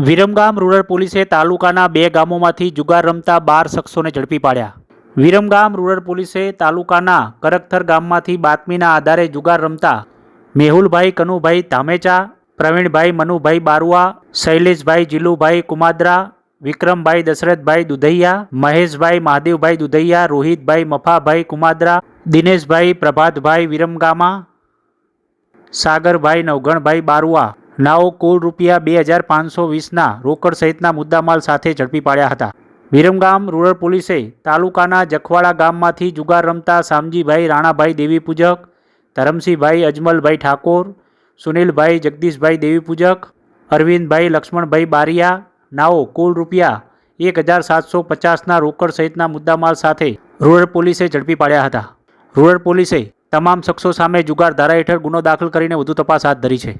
Viramgam rural પોલીસે તાલુકાના બે ગામોમાંથી જુગાર રમતા બાર શખ્સોને ઝડપી પાડ્યા. વિરમગામ રૂરલ પોલીસે તાલુકાના કરકથર ગામમાંથી બાતમીના આધારે જુગાર રમતા મેહુલભાઈ, કનુભાઈ ધામેચા, પ્રવીણભાઈ, મનુભાઈ બારુઆ, શૈલેષભાઈ, જીલુભાઈ કુમાદ્રા, વિક્રમભાઈ દશરથભાઈ દુધૈયા, મહેશભાઈ મહાદેવભાઈ દુધૈયા, રોહિતભાઈ મફાભાઈ કુમાદ્રા, દિનેશભાઈ પ્રભાતભાઈ વિરમગામા, સાગરભાઈ નવગણભાઈ બારુઆ નાઓ કુલ રૂપિયા બે હજાર પાંચસો વીસના રોકડ સહિતના મુદ્દામાલ સાથે ઝડપી પાડ્યા હતા. વિરમગામ રૂરલ પોલીસે તાલુકાના જખવાડા ગામમાંથી જુગાર રમતા શામજીભાઈ રાણાભાઈ દેવી પૂજક ધરમસિંહભાઈ અજમલભાઈ ઠાકોર, સુનિલભાઈ જગદીશભાઈ દેવી પૂજક અરવિંદભાઈ લક્ષ્મણભાઈ બારિયા, નાઓ કુલ રૂપિયા એક હજાર સાતસો પચાસના રોકડ સહિતના મુદ્દામાલ સાથે રૂરલ પોલીસે ઝડપી પાડ્યા હતા. રૂરલ પોલીસે તમામ શખ્સો સામે જુગાર ધારા હેઠળ ગુનો દાખલ કરીને વધુ તપાસ હાથ ધરી છે.